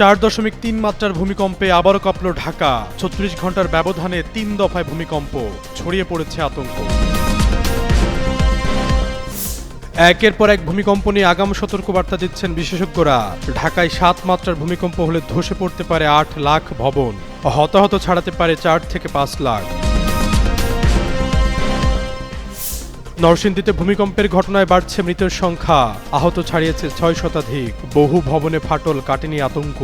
চার দশমিক তিন মাত্রার ভূমিকম্পে আবারও কাঁপল ঢাকা। ছত্রিশ ঘণ্টার ব্যবধানে তিন দফায় ভূমিকম্প, ছড়িয়ে পড়েছে আতঙ্ক। একের পর এক ভূমিকম্প নিয়ে আগাম সতর্কবার্তা দিচ্ছেন বিশেষজ্ঞরা। ঢাকায় সাত মাত্রার ভূমিকম্প হলে ধসে পড়তে পারে আট লাখ ভবন। হতাহত ছাড়াতে পারে চার থেকে পাঁচ লাখ। নরসিংদীতে ভূমিকম্পের ঘটনায় বাড়ছে মৃতের সংখ্যা। আহত ছাড়িয়েছে ছয় শতাধিক। বহু ভবনে ফাটল কাটেনি আতঙ্ক।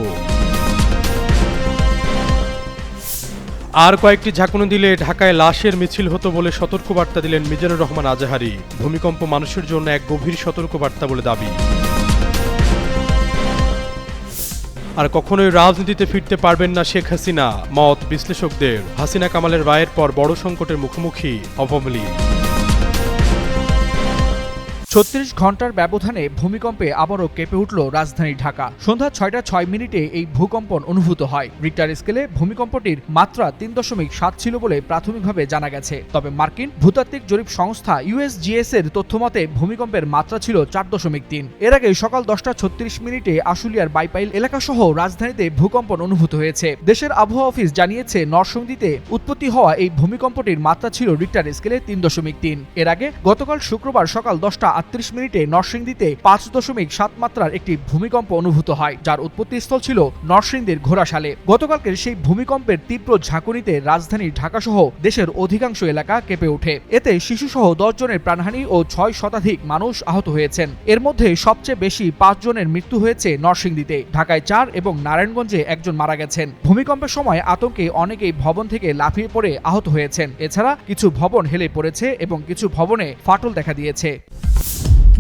আর কয়েকটি ঝাঁকুনি দিলে ঢাকায় লাশের মিছিল হতো বলে সতর্কবার্তা দিলেন মিজানুর রহমান আজাহারি। ভূমিকম্প মানুষের জন্য এক গভীর সতর্কবার্তা বলে দাবি। আর কখনোই রাজনীতিতে ফিরতে পারবেন না শেখ হাসিনা। মত বিশ্লেষকদের। হাসিনা কামালের রায়ের পর বড় সংকটের মুখোমুখি আওয়ামী লীগ ছত্রিশ ঘণ্টার ব্যবধানে ভূমিকম্পে আবারও কেঁপে উঠল রাজধানী ঢাকা। সন্ধ্যা ছয়টা ছয় মিনিটে এই ভূকম্পন অনুভূত হয়। রিক্টার স্কেলে ভূমিকম্পটির মাত্রা তিন দশমিক সাত ছিল বলে প্রাথমিকভাবে জানা গেছে। তবে মার্কিন ভূতাত্ত্বিক জরিপ সংস্থা ইউএসজিএস এর তথ্যমতে ভূমিকম্পের মাত্রা ছিল চার দশমিক তিন। এর আগে সকাল দশটা ছত্রিশ মিনিটে আশুলিয়ার বাইপাইল এলাকাসহ রাজধানীতে ভূকম্পন অনুভূত হয়েছে। দেশের আবহাওয়া অফিস জানিয়েছে, নরসিংদীতে উৎপত্তি হওয়া এই ভূমিকম্পটির মাত্রা ছিল রিক্টার স্কেলে তিন দশমিক তিন। এর আগে গতকাল শুক্রবার সকাল দশটা আটত্রিশ মিনিটে নরসিংদীতে পাঁচ দশমিক সাত মাত্রার একটি ভূমিকম্প অনুভূত হয়, যার উৎপত্তিস্থল ছিল নরসিংদীর ঘোড়াশালে। গতকালকের সেই ভূমিকম্পের তীব্র ঝাঁকুনিতে রাজধানী ঢাকাসহ দেশের অধিকাংশ এলাকা কেঁপে ওঠে। এতে শিশুসহ দশ জনের প্রাণহানি ও ছয় শতাধিক মানুষ আহত হয়েছেন। এর মধ্যে সবচেয়ে বেশি পাঁচ জনের মৃত্যু হয়েছে নরসিংদীতে। ঢাকায় চার এবং নারায়ণগঞ্জে একজন মারা গেছেন। ভূমিকম্পের সময় আতঙ্কে অনেকেই ভবন থেকে লাফিয়ে পড়ে আহত হয়েছেন। এছাড়া কিছু ভবন হেলে পড়েছে এবং কিছু ভবনে ফাটল দেখা দিয়েছে।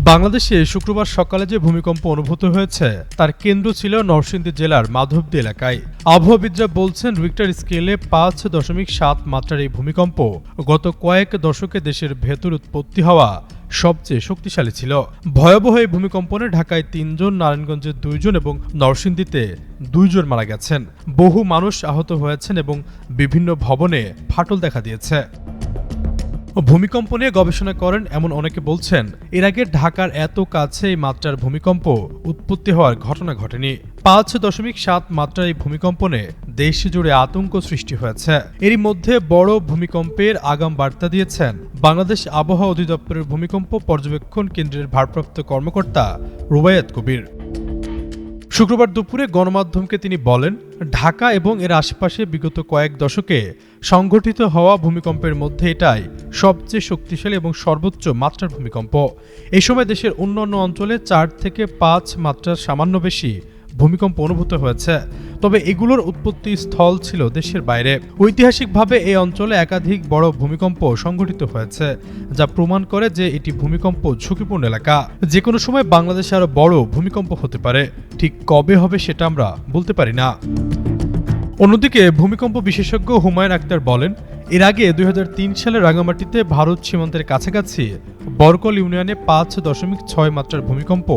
বাংলাদেশে শুক্রবার সকালে যে ভূমিকম্প অনুভূত হয়েছে, তার কেন্দ্র ছিল নরসিংদী জেলার মাধবদী এলাকায়। আবহাওয়াবিদরা বলছেন রিক্টার স্কেলে পাঁচ দশমিক সাত মাত্রার এই ভূমিকম্প গত কয়েক দশকে দেশের ভেতর উৎপত্তি হওয়া সবচেয়ে শক্তিশালী ছিল। ভয়াবহ এই ভূমিকম্পনে ঢাকায় তিনজন, নারায়ণগঞ্জে দুইজন এবং নরসিংদীতে দুইজন মারা গেছেন। বহু মানুষ আহত হয়েছেন এবং বিভিন্ন ভবনে ফাটল দেখা দিয়েছে। ভূমিকম্প নিয়ে গবেষণা করেন এমন অনেকে বলছেন, এর আগে ঢাকার এত কাছে এই মাত্রার ভূমিকম্প উৎপত্তি হওয়ার ঘটনা ঘটেনি। পাঁচ দশমিক সাত মাত্রার এই ভূমিকম্পনে দেশ জুড়ে আতঙ্ক সৃষ্টি হয়েছে। এরই মধ্যে বড় ভূমিকম্পের আগাম বার্তা দিয়েছেন বাংলাদেশ আবহাওয়া অধিদপ্তরের ভূমিকম্প পর্যবেক্ষণ কেন্দ্রের ভারপ্রাপ্ত কর্মকর্তা রুবায়াত কবির। শুক্রবার দুপুরে গণমাধ্যমকে তিনি বলেন, ঢাকা এবং এর আশেপাশে বিগত কয়েক দশকে সংঘটিত হওয়া ভূমিকম্পের মধ্যে এটাই সবচেয়ে শক্তিশালী এবং সর্বোচ্চ মাত্রার ভূমিকম্প। এই সময় দেশের অন্যান্য অঞ্চলে চার থেকে পাঁচ মাত্রার সামান্য বেশি ভূমিকম্প অনুভূত হয়েছে। তবে এগুলোর উৎপত্তি স্থল ছিল দেশের বাইরে। ঐতিহাসিকভাবে এই অঞ্চলে একাধিক বড় ভূমিকম্প সংঘটিত হয়েছে, যা প্রমাণ করে যে এটি ভূমিকম্প ঝুঁকিপূর্ণ এলাকা। যে কোনো সময় বাংলাদেশে আরও বড় ভূমিকম্প হতে পারে। ঠিক কবে হবে সেটা আমরা বলতে পারি না। অন্যদিকে ভূমিকম্প বিশেষজ্ঞ হুমায়ুন আক্তার বলেন এর আগে দুই হাজার তিন সালে রাঙামাটিতে ভারত সীমান্তের কাছাকাছি বরকল ইউনিয়নে পাঁচ দশমিক ছয় মাত্রার ভূমিকম্প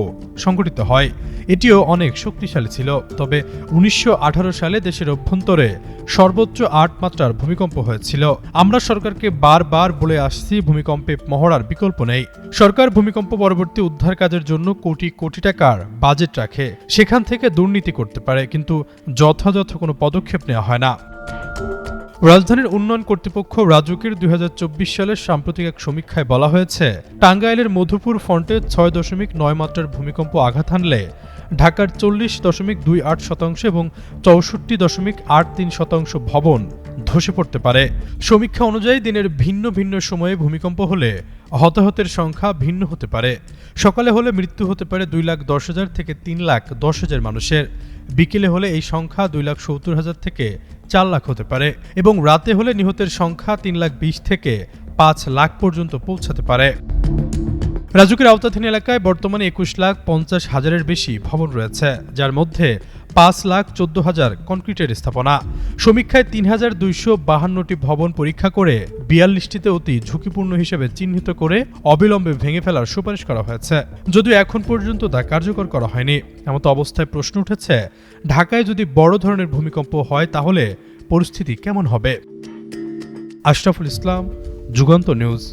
সংঘটিত হয়। এটিও অনেক শক্তিশালী ছিল। তবে উনিশশো আঠারো সালে দেশের অভ্যন্তরে সর্বোচ্চ আট মাত্রার ভূমিকম্প হয়েছিল। আমরা সরকারকে বারবার বলে আসছি, ভূমিকম্পে মহড়ার বিকল্প নেই। সরকার ভূমিকম্প পরবর্তী উদ্ধার কাজের জন্য কোটি কোটি টাকার বাজেট রাখে। সেখান থেকে দুর্নীতি করতে পারে, কিন্তু যথাযথ কোনো পদক্ষেপ নেওয়া হয় না। রাজধানীর উন্নয়ন কর্তৃপক্ষ রাজুকের দুই হাজার চব্বিশ সালের সাম্প্রতিক এক সমীক্ষায় বলা হয়েছে, টাঙ্গাইলের মধুপুর ফন্টে ছয় দশমিক নয় মাত্রার ভূমিকম্প আঘাত হানলে ঢাকার চল্লিশ দশমিক দুই আট শতাংশ এবং চৌষট্টি দশমিক আট তিন শতাংশ ভবন ধসে পড়তে পারে। সমীক্ষা অনুযায়ী দিনের ভিন্ন ভিন্ন সময়ে ভূমিকম্প হলে হতাহতের সংখ্যা ভিন্ন হতে পারে। সকালে হলে মৃত্যু হতে পারে দুই লাখ দশ হাজার থেকে তিন লাখ দশ হাজার মানুষের। বিকেলে হলে এই সংখ্যা দুই লাখ সত্তর হাজার থেকে চার লাখ হতে পারে এবং রাতে হলে নিহতের সংখ্যা তিন লাখ বিশ থেকে পাঁচ লাখ পর্যন্ত পৌঁছাতে পারে। রাজুকের আওতাধীন এলাকায় বর্তমানে একুশ লাখ পঞ্চাশ হাজারের বেশি ভবন রয়েছে, যার মধ্যে পাঁচ লাখ চোদ্দ হাজার কনক্রিটের স্থাপনা। সমীক্ষায় তিন হাজার দুইশো বাহান্নটি ভবন পরীক্ষা করে বিয়াল্লিশটিতে অতি ঝুঁকিপূর্ণ হিসেবে চিহ্নিত করে অবিলম্বে ভেঙে ফেলার সুপারিশ করা হয়েছে। যদিও এখন পর্যন্ত তা কার্যকর করা হয়নি, এমতো অবস্থায় প্রশ্ন উঠেছে, ঢাকায় যদি বড় ধরনের ভূমিকম্প হয় তাহলে পরিস্থিতি কেমন হবে? আশরাফুল ইসলাম, যুগান্ত নিউজ।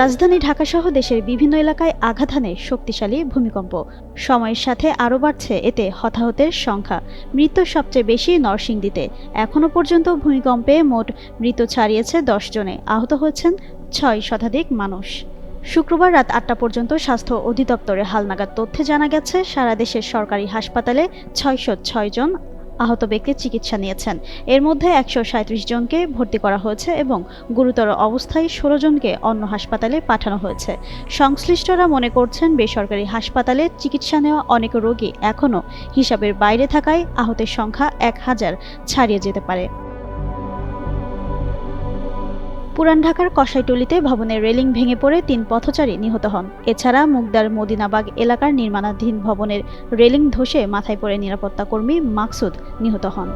রাজধানী ঢাকাসহ দেশের বিভিন্ন এলাকায় আঘাত হানে শক্তিশালী ভূমিকম্প। সময়ের সাথে আরও বাড়ছে এতে হতাহতের সংখ্যা। মৃত্যু সবচেয়ে বেশি নরসিংদীতে। এখনও পর্যন্ত ভূমিকম্পে মোট মৃত্যু ছাড়িয়েছে দশ জনে। আহত হয়েছেন ছয় শতাধিক মানুষ। শুক্রবার রাত আটটা পর্যন্ত স্বাস্থ্য অধিদপ্তরের হালনাগাদ তথ্যে জানা গেছে, সারা দেশের সরকারি হাসপাতালে ছয়শো ছয় জন আহত ব্যক্তি চিকিৎসা নিয়েছেন। এর মধ্যে একশো জনকে ভর্তি করা হয়েছে এবং গুরুতর অবস্থায় ষোলো জনকে অন্য হাসপাতালে পাঠানো হয়েছে। সংশ্লিষ্টরা মনে করছেন বেসরকারি হাসপাতালে চিকিৎসা নেওয়া অনেক রোগী এখনও হিসাবের বাইরে থাকায় আহতের সংখ্যা এক হাজার ছাড়িয়ে যেতে পারে। পুরান ঢাকার কসাইটুলিতে ভবনের রেলিং ভেঙে পড়ে তিন পথচারী নিহত হন। এছাড়া মুগদার মদিনাবাগ এলাকার নির্মাণাধীন ভবনের রেলিং ধসে মাথায় পড়ে নিরাপত্তা কর্মী মাকসুদ নিহত হন।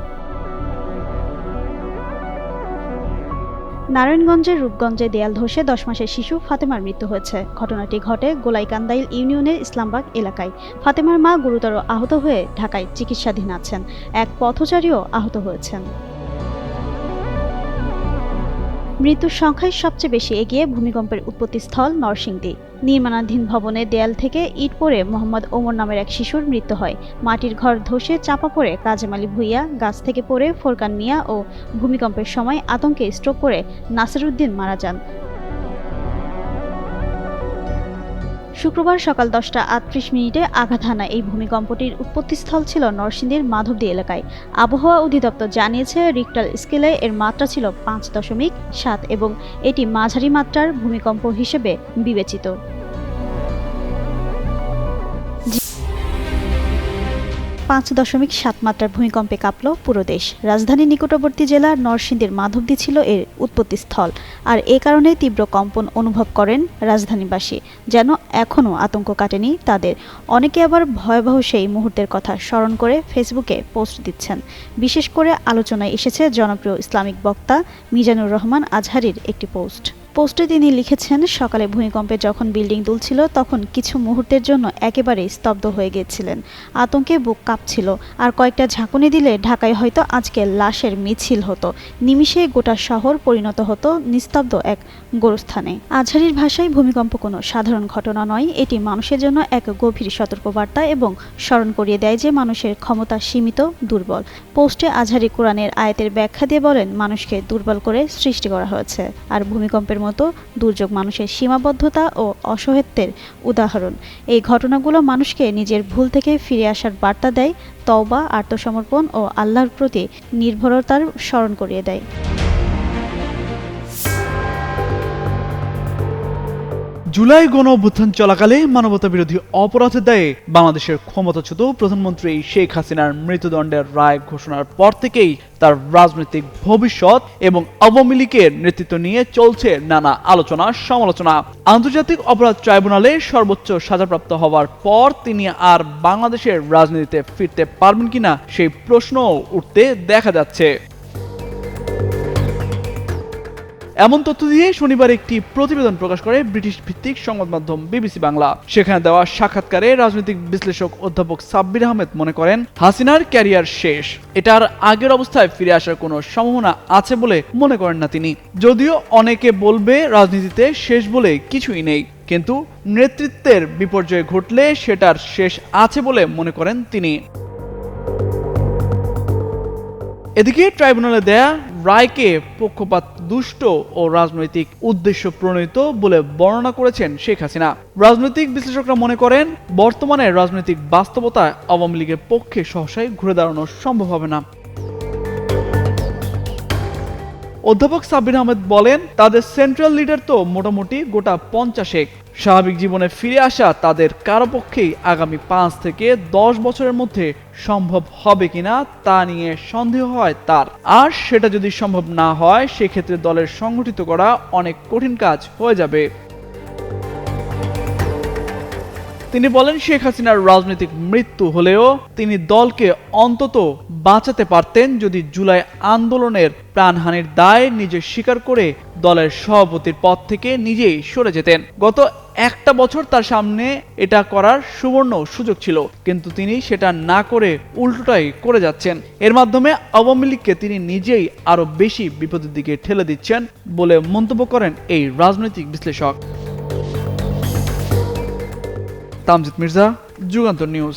নারায়ণগঞ্জের রূপগঞ্জে দেয়াল ধসে দশ মাসের শিশু ফাতেমার মৃত্যু হয়েছে। ঘটনাটি ঘটে গোলাইকান্দাইল ইউনিয়নের ইসলামবাগ এলাকায়। ফাতেমার মা গুরুতর আহত হয়ে ঢাকায় চিকিৎসাধীন আছেন। এক পথচারীও আহত হয়েছেন। মৃত্যুর সংখ্যায় সবচেয়ে বেশি এগিয়ে ভূমিকম্পের উৎপত্তিস্থল নরসিংদী। নির্মাণাধীন ভবনের দেয়াল থেকে ইট পরে মোহাম্মদ ওমর নামের এক শিশুর মৃত্যু হয়। মাটির ঘর ধসে চাপা পড়ে কাজেম আলী ভুইয়া, গাছ থেকে পড়ে ফোরকান মিয়া ও ভূমিকম্পের সময় আতঙ্কে স্ট্রোক করে নাসিরউদ্দিন মারা যান। শুক্রবার সকাল দশটা আটত্রিশ মিনিটে আঘাত হানা এই ভূমিকম্পটির উৎপত্তিস্থল ছিল নরসিংদীর মাধবদী এলাকায়। আবহাওয়া অধিদপ্তর জানিয়েছে রিক্টাল স্কেলে এর মাত্রা ছিল পাঁচ দশমিক সাত এবং এটি মাঝারি মাত্রার ভূমিকম্প হিসেবে বিবেচিত। পাঁচ দশমিক সাত মাত্রার ভূমিকম্পে কাঁপল পুরো দেশ। রাজধানীর নিকটবর্তী জেলার নরসিংদীর মাধবদী ছিল এর উৎপত্তিস্থল আর এ কারণে তীব্র কম্পন অনুভব করেন রাজধানীবাসী, যেন এখনও আতঙ্ক কাটেনি তাদের। অনেকে আবার ভয়াবহ সেই মুহূর্তের কথা স্মরণ করে ফেসবুকে পোস্ট দিচ্ছেন। বিশেষ করে আলোচনায় এসেছে জনপ্রিয় ইসলামিক বক্তা মিজানুর রহমান আজহারির একটি পোস্ট। পোস্টে তিনি লিখেছেন, সকালে ভূমিকম্পে যখন বিল্ডিং দুলছিল, তখন কিছু মুহূর্তের জন্য একেবারে স্তব্ধ হয়ে গিয়েছিলেন আতঙ্কে বুক কাঁপছিল। আর কয়েকটা ঝাঁকুনি দিলে ঢাকায় হয়তো আজকে লাশের মিছিল হতো। নিমিষে গোটা শহর পরিণত হতো নিস্তব্ধ এক গোরস্থানে। আজহারির ভাষায়, ভূমিকম্প কোনো সাধারণ ঘটনা নয়। এটি মানুষের জন্য এক গভীর সতর্কবার্তা এবং স্মরণ করিয়ে দেয় যে মানুষের ক্ষমতা সীমিত, দুর্বল। পোস্টে আজহারি কোরআনের আয়াতের ব্যাখ্যা দিয়ে বলেন, মানুষকে দুর্বল করে সৃষ্টি করা হয়েছে। আর ভূমিকম্পের মতো দুর্যোগ মানুষের সীমাবদ্ধতা ও অসহায়ত্বের উদাহরণ। এই ঘটনাগুলো মানুষকে নিজের ভুল থেকে ফিরে আসার বার্তা দেয়, তওবা, আত্মসমর্পণ ও আল্লাহর প্রতি নির্ভরতার স্মরণ করিয়ে দেয়। জুলাই গণ অভ্যুত্থান চলাকালে মানবতা বিরোধী অপরাধের দায়ে বাংলাদেশের ক্ষমতাচ্যুত প্রধানমন্ত্রী শেখ হাসিনার মৃত্যুদণ্ডের রায় ঘোষণার পর থেকেই তার রাজনৈতিক ভবিষ্যৎ এবং আওয়ামী লীগের নেতৃত্ব নিয়ে চলছে নানা আলোচনা, সমালোচনা। আন্তর্জাতিক অপরাধ ট্রাইব্যুনালে সর্বোচ্চ সাজাপ্রাপ্ত হওয়ার পর তিনি আর বাংলাদেশের রাজনীতিতে ফিরতে পারবেন কিনা সেই প্রশ্ন উঠতে দেখা যাচ্ছে। এমন তথ্য দিয়ে শনিবার একটি প্রতিবেদন প্রকাশ করে ব্রিটিশ ভিত্তিক সংবাদ মাধ্যম বিবিসি বাংলা। সেখানে দেওয়া সাক্ষাৎকারে রাজনৈতিক বিশ্লেষক অধ্যাপক সাব্বির আহমেদ মনে করেন, হাসিনার ক্যারিয়ার শেষ, এটার আগের অবস্থায় ফিরে আসার কোনো সম্ভাবনা আছে বলে মনে করেন না তিনি। যদিও অনেকে বলবে রাজনীতিতে শেষ বলে কিছুই নেই, কিন্তু নেতৃত্বের বিপর্যয় ঘটলে সেটার শেষ আছে বলে মনে করেন তিনি। এদিকে ট্রাইব্যুনালে দেয়া রায়কে পক্ষপাত, দুষ্ট ও রাজনৈতিক উদ্দেশ্য প্রণীত বলে বর্ণনা করেছেন শেখ হাসিনা। রাজনৈতিক বিশ্লেষকরা মনে করেন, বর্তমানে রাজনৈতিক বাস্তবতায় আওয়ামী লীগের পক্ষে সহসায় ঘুরে দাঁড়ানো সম্ভব হবে না। অধ্যাপক সাবির আহমেদ বলেন, তাদের সেন্ট্রাল লিডার তো মোটামুটি গোটা পঞ্চাশেক। স্বাভাবিক জীবনে ফিরে আসা তাদের কারও পক্ষেই আগামী পাঁচ থেকে দশ বছরের মধ্যে সম্ভব হবে কিনা তা নিয়ে সন্দেহ হয় তার। আর সেটা যদি সম্ভব না হয়, সেক্ষেত্রে দলের সংগঠিত করা অনেক কঠিন কাজ হয়ে যাবে। তিনি বলেন, শেখ হাসিনার রাজনৈতিক মৃত্যু হলেও তিনি দলকে অন্তত বাঁচাতে পারতেন যদি জুলাই আন্দোলনের প্রাণহানির দায় নিজে স্বীকার করে দলের সভাপতির পদ থেকে নিজেই সরে যেতেন। গত একটা বছর তার সামনে এটা করার সুবর্ণ সুযোগ ছিল, কিন্তু তিনি সেটা না করে উল্টোটাই করে যাচ্ছেন। এর মাধ্যমে আওয়ামী লীগকে তিনি নিজেই আরও বেশি বিপদের দিকে ঠেলে দিচ্ছেন বলে মন্তব্য করেন এই রাজনৈতিক বিশ্লেষক। তামজিদ মির্জা যুগান্তর নিউজ।